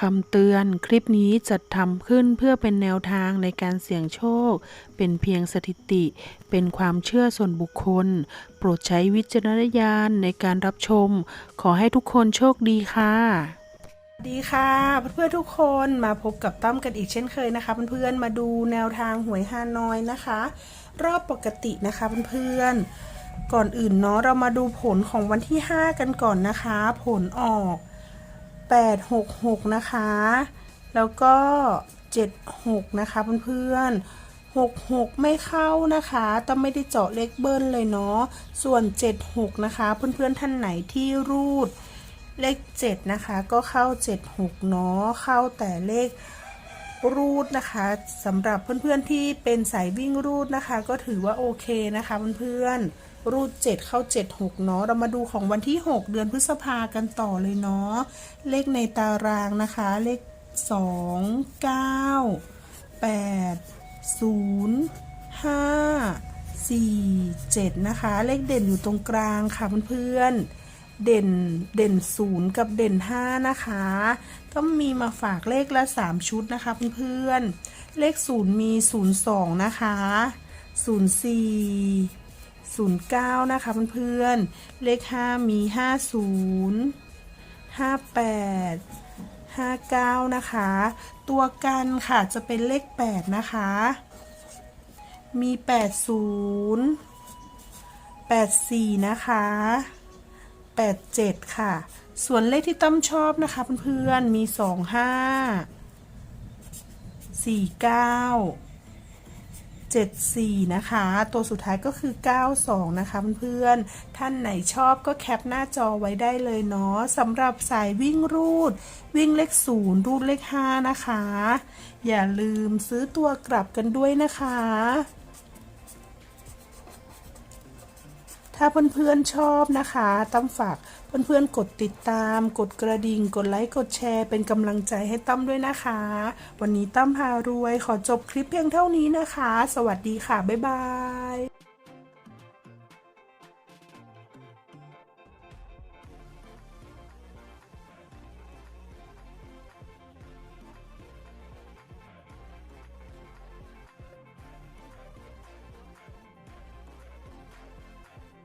คำเตือนคลิปนี้จัดทำขึ้นเพื่อเป็นแนวทางในการเสี่ยงโชค เป็นเพียงสถิติ เป็นความเชื่อส่วนบุคคล โปรดใช้วิจารณญาณในการรับชม ขอให้ทุกคนโชคดีค่ะสวัสดีค่ะเพื่อนๆทุกคนมาพบกับตั้มกันอีกเช่นเคยนะคะเพื่อนๆมาดูแนวทางหวยฮานอยนะคะ รอบปกตินะคะเพื่อนๆก่อนอื่นเนาะเรามาดูผลของวันที่ 5 กันก่อนนะคะ ผลออก 866 นะคะ แล้วก็ 76 นะคะเพื่อนๆ66 ไม่เข้านะคะต้องไม่ได้เจาะเลขเบิ้ลเลยเนาะ ส่วน 76 นะคะ เพื่อนๆท่านไหนที่รูดเลข 7 นะคะ ก็เข้า 76 เนาะ เข้าแต่เลข รูดนะคะสำหรับเพื่อนๆที่เป็นสายวิ่งรูดนะคะ ก็ถือว่าโอเคนะคะเพื่อนๆรูด 7 เข้า 76 เนาะเรามาดูของวันที่ 6 เดือนพฤษภากันต่อเลยเนาะเลขในตารางนะคะ เลข 2 9 8 0 5 4 7 นะคะ เลขเด่นอยู่ตรงกลางค่ะเพื่อนๆ เด่นเด่นศูนย์กับเด่นห้านะคะต้องมีมาฝากเลขละสามชุดนะคะเพื่อนๆ เลขศูนย์มีศูนย์สองนะคะศูนย์สี่ศูนย์เก้านะคะเพื่อนๆ เลขห้ามีห้าศูนย์ห้าแปดห้าเก้านะคะ ตัวกันค่ะจะเป็นเลขแปดนะคะ มีแปดศูนย์แปดสี่นะคะ 87 ค่ะ ส่วนเลขที่ตั้มชอบนะคะเพื่อนๆมี 25 49 74 นะคะ ตัวสุดท้ายก็คือ 92 นะคะเพื่อนๆ ท่านไหนชอบก็แคปหน้าจอไว้ได้เลยเนาะสำหรับสายวิ่งรูด วิ่งเลข 0 รูดเลข 5 นะคะ อย่าลืมซื้อตัวกลับกันด้วยนะคะ ถ้าเพื่อนๆชอบนะคะ ตั้มฝากเพื่อนๆกดติดตาม กดกระดิ่ง กดไลค์ กดแชร์ เป็นกำลังใจให้ตั้มด้วยนะคะ วันนี้ตั้มพารวย ขอจบคลิปเพียงเท่านี้นะคะ สวัสดีค่ะ บ๊ายบาย